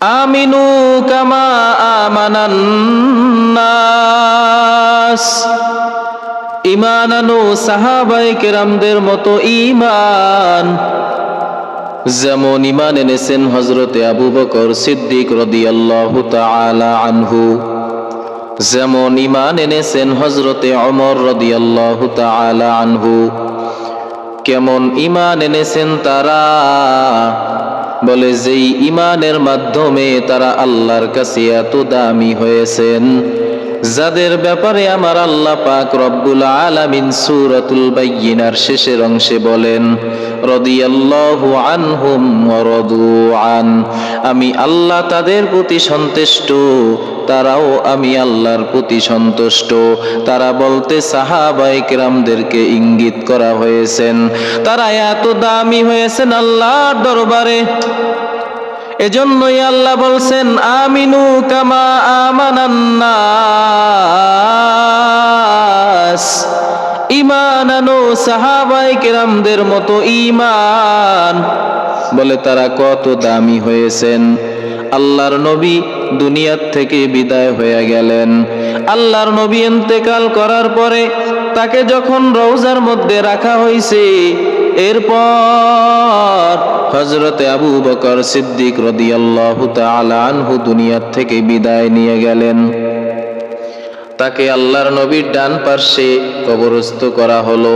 আমিনু কামা আমানান্নাস ইমান আনো সাহাবাই কেরামদের মতো ইমান যেমন ইমান এনেছেন হজরতে আবু বকর সিদ্দিক রদিয়াল্লাহু তাআলা আনহু। যেমন ইমান এনেছেন হজরতে অমর রদিয়াল্লাহু তাআলা আনহু। কেমন ইমান এনেছেন তারা? বলে যেই ইমানের মাধ্যমে তারা আল্লাহর কাছে এত দামি হয়েছেন যাদের ব্যাপারে আমার আল্লাহ পাক রব্বুল আলামিন সূরাতুল বাইয়িনার শেষের অংশে বলেন, রাদিয়াল্লাহু আনহুম ওয়া রাদু আন। আমি আল্লাহ তাদের প্রতি সন্তুষ্ট, তারাও আমি আল্লাহর প্রতি সন্তুষ্ট। তারা বলতে সাহাবায়ে কেরামদেরকে ইঙ্গিত করা হয়েছেন, তারা এত দামি হয়েছেন আল্লাহর দরবারে। এজন্যই আল্লাহ বলছেন, আমিনু কামা আমানান্নাস। ইমান আনো সাহাবাই কেরামদের মতো ইমান বলে তারা কত দামি হয়েছেন। আল্লাহর নবী দুনিয়ার থেকে বিদায় হয়ে গেলেন। আল্লাহর নবী ইন্তেকাল করার পরে তাকে যখন রওজার মধ্যে রাখা হয়েছে এরপর হজরতে আবু বকর সিদ্দিক রদিয়াল্লাহু আনহু দুনিয়ার থেকে বিদায় নিয়ে গেলেন। তাকে আল্লাহর নবীর ডান পার্শ্বে কবরস্থ করা হলো।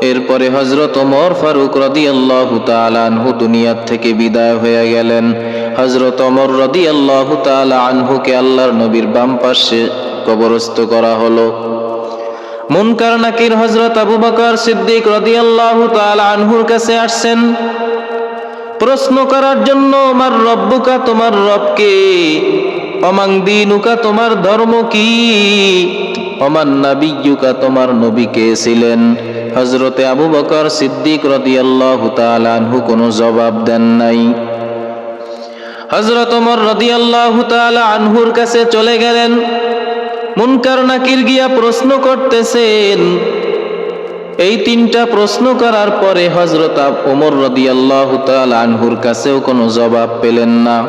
এরপরে হজরত ওমর ফারুক রদিয়াল্লাহু তাআলা আনহু দুনিয়ার থেকে বিদায় হয়ে গেলেন। হজরত ওমর রদিয়াল্লাহু তাআলা আনহুকে আল্লাহর নবীর বাম পার্শ্বে কবরস্থ করা হলো। মুনকার নাকির হজরত আবু বকর সিদ্দিক রদিয়াল্লাহু তাআলা আনহুর কাছে আসছেন। প্রশ্ন করার জন্য, আমার রব্বুকা, তোমার রবকে? অমাং দিনুকা, তোমার ধর্ম কি? অমান নাবিয়ুকা তোমার নবী কে ছিলেন? হজরতে আবু বকর সিদ্দিক রদিয়াল্লাহু তাআলা আনহু কোনো জবাব দেন নাই। হজরত ওমর রদিয়াল্লাহু তাআলা আনহুর কাছে চলে গেলেন। মুনকার নাকির গিয়া প্রশ্ন করতেছেন। এই তিনটা প্রশ্ন করার পরে হজরত ওমর রদিয়াল্লাহু তাআলা আনহুর কাছেও কোনো জবাব পেলেন না।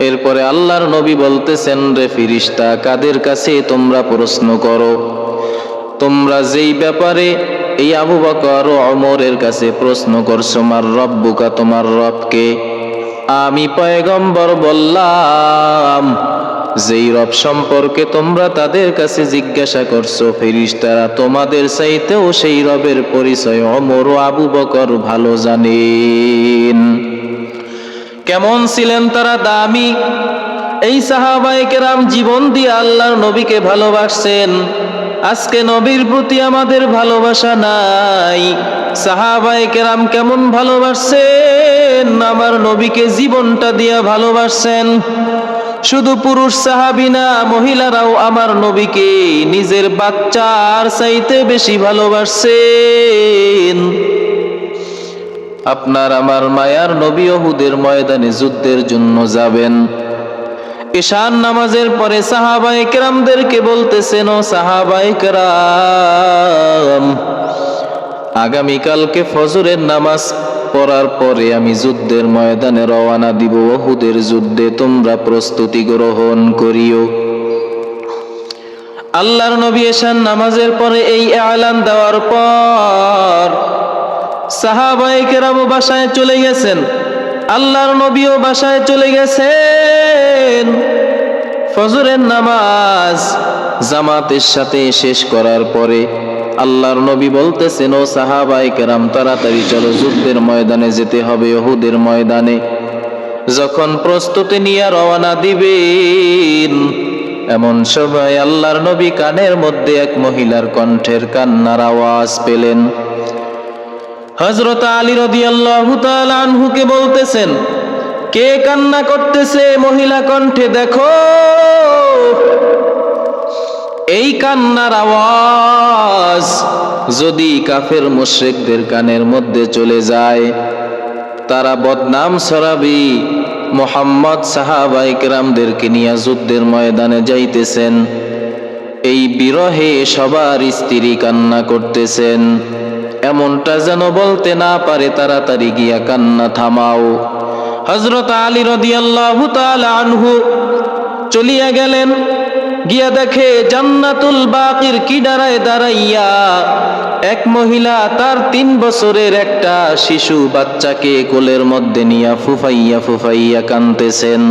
এরপরে আল্লাহর নবী বলতেছেন, রে ফিরিস্তা, কাদের কাছে তোমরা প্রশ্ন করো? তোমরা যেই ব্যাপারে এই আবু বকর ও অমরের কাছে প্রশ্ন করছ, মার রব্বুকা তোমার রবকে? আমি পয়গম্বর বললাম যেই রব সম্পর্কে তোমরা তাদের কাছে জিজ্ঞাসা করছ, ফেরিস্তারা তোমাদের চাইতেও সেই রবের পরিচয় অমর আবু বকর ভালো জানেন। কেমন ছিলেন তারা দামি? এই সাহাবায়ে কেরাম জীবন দিয়ে আল্লাহর নবীকে ভালোবাসছেন। আজকে নবীর প্রতি আমাদের ভালোবাসা নাই। সাহাবায়ে কেরাম কেমন ভালোবাসছেন? আমার নবীকে জীবনটা দিয়া ভালোবাসছেন। শুধু পুরুষ সাহাবি না, মহিলারাও আমার নবীকে নিজের বাচ্চার চাইতে বেশি ভালোবাসছেন আপনার আমার মায়ার নবী ওহুদের ময়দানে যুদ্ধের জন্য যাবেন। ঈশান নামাজের পরে সাহাবাই কেরামদেরকে বলতেছেন, ও সাহাবাই কেরাম, আগামীকালকে ফজরের নামাজ পড়ার পরে আমি যুদ্ধের ময়দানে রওয়ানা দিব। ওহুদের যুদ্ধে তোমরা প্রস্তুতি গ্রহণ করিও। আল্লাহর নবী এশান নামাজের পরে এই এলান দেওয়ার পর সাহাবাইকেরামও বাসায় চলে গেছেন। আল্লাহর নবীও বাসায় চলে গেছেন। ফজরের নামাজ জামাতের সাথে শেষ করার পরে আল্লাহর নবী বলতেছেন, ও সাহাবাই কেরাম, তাড়াতাড়ি চলো, যুদ্ধের ময়দানে যেতে হবে ওহুদের ময়দানে। যখন প্রস্তুতি নিয়ে রওনা দিবেন, এমন সময় আল্লাহর নবী কানের মধ্যে এক মহিলার কণ্ঠের কান্নার আওয়াজ পেলেন। হজরত আলী তাআলা আনহুকে বলতেছেন, কে কান্না করতেছে মহিলা কণ্ঠে, দেখো। এই কান্নার আওয়াজ যদি কাফের মুশরিকদের কানের মধ্যে চলে যায়, তারা বদনাম ছড়াবি। মোহাম্মদ সাহাবাই কেরামদেরকে নিয়ে যুদ্ধের ময়দানে যাইতেছেন। এই বিরহে সবার স্ত্রী কান্না করতেছেন। এমনটা যেন বলতে না পারে, তাড়াতাড়ি গিয়া কান্না থামাও। হজরত আলী রদিয়াল্লাহু আনহু চলিয়া গেলেন। গিয়া দেখে জান্নাতুল বাকির কিডারায় দাঁড়াইয়া এক মহিলা তার তিন বছরের একটা শিশু বাচ্চাকে কোলের মধ্যে নিয়া ফুফাইয়া ফুফাইয়া কানতেছেন।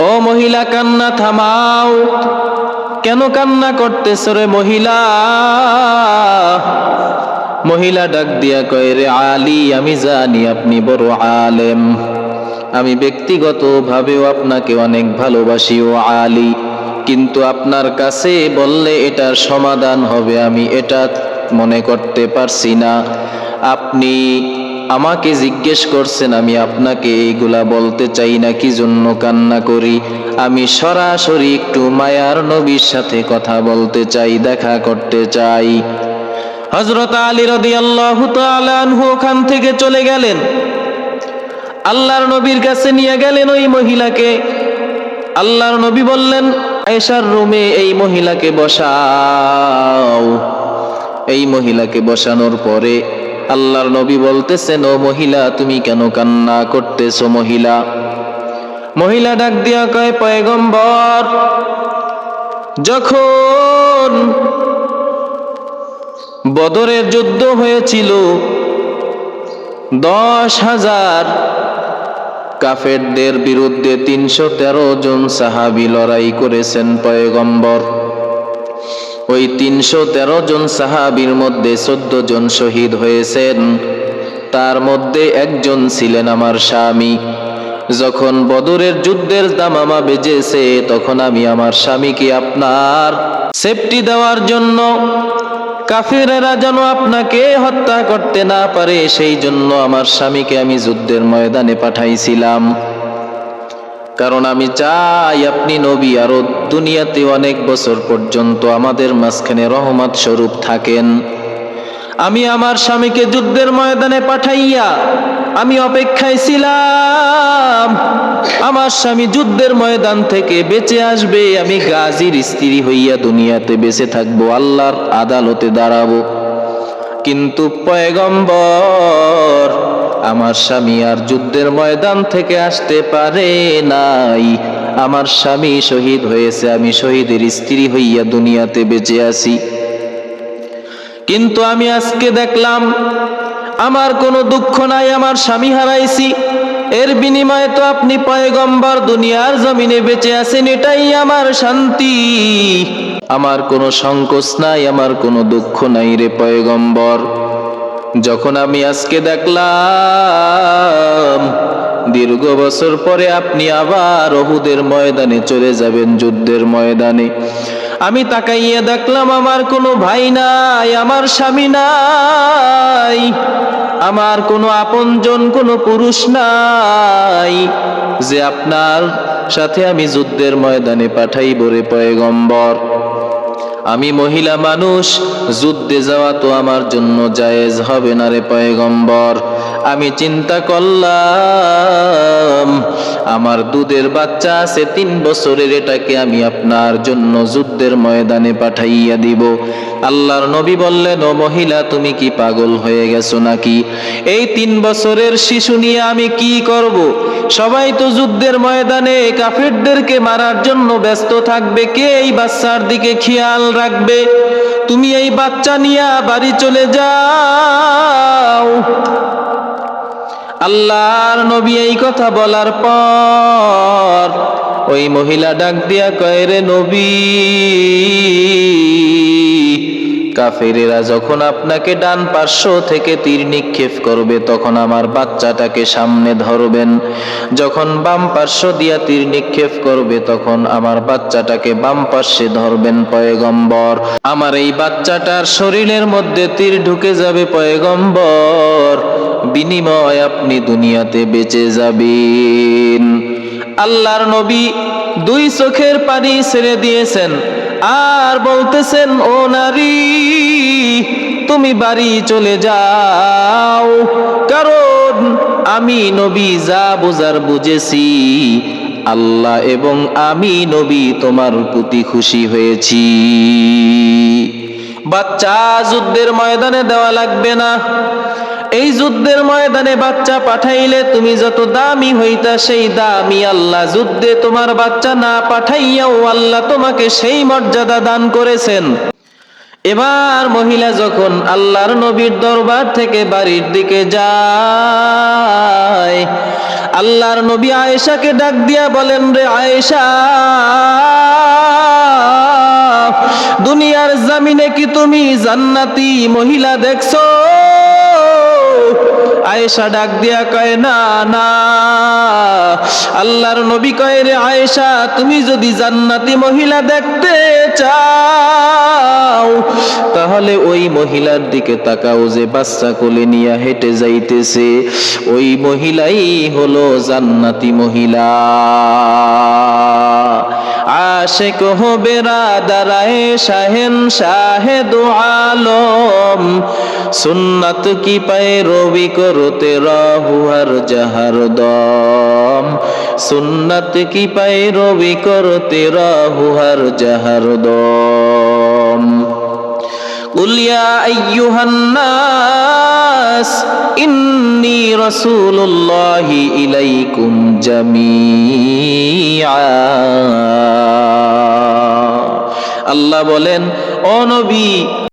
ও মহিলা, কান্না থামাও। কেন কান্না করতেছ রে মহিলা? মহিলা ডাক দিয়া কয়, রে আলী, আমি জানি আপনি বড় আলেম। আমি ব্যক্তিগতভাবেও আপনাকে অনেক ভালোবাসি, ও আলী। কিন্তু আপনার কাছে বললে এটার সমাধান হবে, আমি এটা মনে করতে পারছি না। আপনি আমাকে জিজ্ঞেস করছেন, আমি আপনাকে এইগুলা বলতে চাই না, কি জন্য কান্না করি? আমি সরাসরি একটু মায়ার নবীর সাথে কথা বলতে চাই, দেখা করতে চাই। হজরত আলী রদি আল্লাহ আনহু ওখান থেকে চলে গেলেন। আল্লাহর নবীর কাছে নিয়ে গেলেন ওই মহিলাকে। আল্লাহর নবী বললেন আয়েশার রুমে এই মহিলাকে বসাও। এই মহিলাকে বসানোর পরে আল্লাহর নবী বলতেছেন, ও মহিলা, তুমি কেন কান্না করতেছো মহিলা? মহিলা ডাক দিয়া কয়, পয়গম্বর, যখন বদরের যুদ্ধ হয়েছিল, দশ হাজার কাফেরদের বিরুদ্ধে তিনশো তেরো জন সাহাবি লড়াই করেছেন পয়গম্বর। ওই তিনশো তেরো জন সাহাবির মধ্যে চোদ্দ জন শহীদ হয়েছেন। তার মধ্যে একজন ছিলেন আমার স্বামী। যখন বদরের যুদ্ধের দামামা বেজেছে, তখন আমি আমার স্বামীকে আপনার সেফটি দেওয়ার জন্য কাফিরেরা যেন আপনাকে হত্যা করতে না পারে, সেই জন্য আমার স্বামীকে আমি যুদ্ধের ময়দানে পাঠাইছিলাম। কারণ আমি চাই আপনি নবী, আরও দুনিয়াতে অনেক বছর পর্যন্ত আমাদের মাঝখানে রহমত স্বরূপ থাকেন। আমি আমার স্বামীকে যুদ্ধের ময়দানে পাঠাইয়া আমি অপেক্ষায় ছিলাম। আমার স্বামী যুদ্ধের ময়দান থেকে বেঁচে আসবে, আমি গাজীর স্ত্রী হইয়া দুনিয়াতে বেঁচে থাকব, আল্লাহর আদালতে দাঁড়াবো। কিন্তু পয়গম্বর, আমার স্বামী আর যুদ্ধের ময়দান থেকে আসতে পারে নাই। আমার স্বামী শহীদ হয়েছে, আমি শহীদের স্ত্রী হইয়া দুনিয়াতে বেঁচে আছি। কিন্তু আমি আজকে দেখলাম, আমার কোনো দুঃখ নাই, আমার স্বামী হারাইছি। এর বিনিময়ে তো আপনি পয়গম্বর দুনিয়ার জমিনে বেঁচে আছেন, এটাই আমার শান্তি। আমার কোনো সংকোচ নাই, আমার কোনো দুঃখ নাই রে পয়গম্বর। যখন আমি আজকে দেখলাম, দীর্ঘ বছর পরে আপনি আবার অহুদের ময়দানে চলে যাবেন, যুদ্ধের ময়দানে। আমি তাকাইয়া দেখলাম, আমার কোনো ভাই নাই, আমার স্বামী নাই। আমার কোনো আপনজন, কোনো পুরুষ নাই যে আপনার সাথে আমি যুদ্ধের ময়দানে পাঠাইব রে পয়গম্বর। আমি মহিলা মানুষ, যুদ্ধে যাওয়া তো আমার জন্য জায়েজ হবে না রে পয়গম্বর। আমি চিন্তা করলাম, আমার দুধের বাচ্চা আছে তিন বছরের, এটাকে আমি আপনার জন্য যুদ্ধের ময়দানে পাঠাইয়া দিব। আল্লাহর নবী বললেন, ও মহিলা, তুমি কি পাগল হয়ে গেছো নাকি? এই তিন বছরের শিশু নিয়ে আমি কি করব? সবাই তো যুদ্ধের ময়দানে কাফেরদেরকে মারার জন্য ব্যস্ত থাকবে, কে এই বাচ্চার দিকে খেয়াল রাখবে? তুমি এই বাচ্চা নিয়ে বাড়ি চলে যাও। আল্লাহর নবী এই কথা বলার পর ওই মহিলা ডাক দিয়া কয়, রে নবী, কাফেরেরা যখন আপনাকে ডান পার্শ্ব থেকে তীর নিক্ষেপ করবে, তখন আমার বাচ্চাটাকে সামনে ধরবেন। যখন বাম পার্শ্ব দিয়া তীর নিক্ষেপ করবে, তখন আমার বাচ্চাটাকে বাম পার্শ্বে ধরবেন, পয়গম্বর। আমার এই বাচ্চাটার শরীরের মধ্যে তীর ঢুকে যাবে, পয়গম্বর। বিনিময় আপনি দুনিয়াতে বেঁচে যাবেন। আল্লাহর নবী দুই চোখের পানি ছেড়ে দিয়েছেন আর বলতেছেন, ও নারী, তুমি বাড়ি চলে যাও। কারণ আমি নবী যা বোঝার বুঝেছি, আল্লাহ এবং আমি নবী তোমার প্রতি খুশি হয়েছি। বাচ্চা যুদ্ধের ময়দানে দেওয়া লাগবে না। এই যুদ্ধের ময়দানে বাচ্চা পাঠাইলে তুমি যত দামি হইতা সেই দামি আল্লাহ যুদ্ধে তোমার বাচ্চা না পাঠাইয়াও আল্লাহ তোমাকে সেই মর্যাদা দান করেছেন। এবার মহিলা যখন আল্লাহর নবীর দরবার থেকে বাড়ির দিকে যায়, আল্লাহর নবী আয়েশাকে ডাক দিয়া বলেন, রে আয়েশা, দুনিয়ার জামিনে কি তুমি জান্নাতি মহিলা দেখছ? আয়েশা ডাক দিয়া কয়, না না। আল্লাহর নবী কয়, রে আয়েশা, তুমি যদি জান্নাতি মহিলা দেখতে চাও, তাহলে ওই মহিলার দিকে তাকাও যে বাচ্চা কোলে নিয়ে হেঁটে যাইতেছে। ওই মহিলাই হলো জান্নাতি মহিলা। আশেক হো বেরাদারায় শাহেন শাহেদ আলম। সুন্নত কি পায় রবি করতে রাহুয়ার জাহার দম। সুন্নত কি পায় রবি করতে রাহুয়ার জাহার দম قل يا أيها الناس إني رسول الله إليكم جميعا আল্লাহ বলেন ও নবী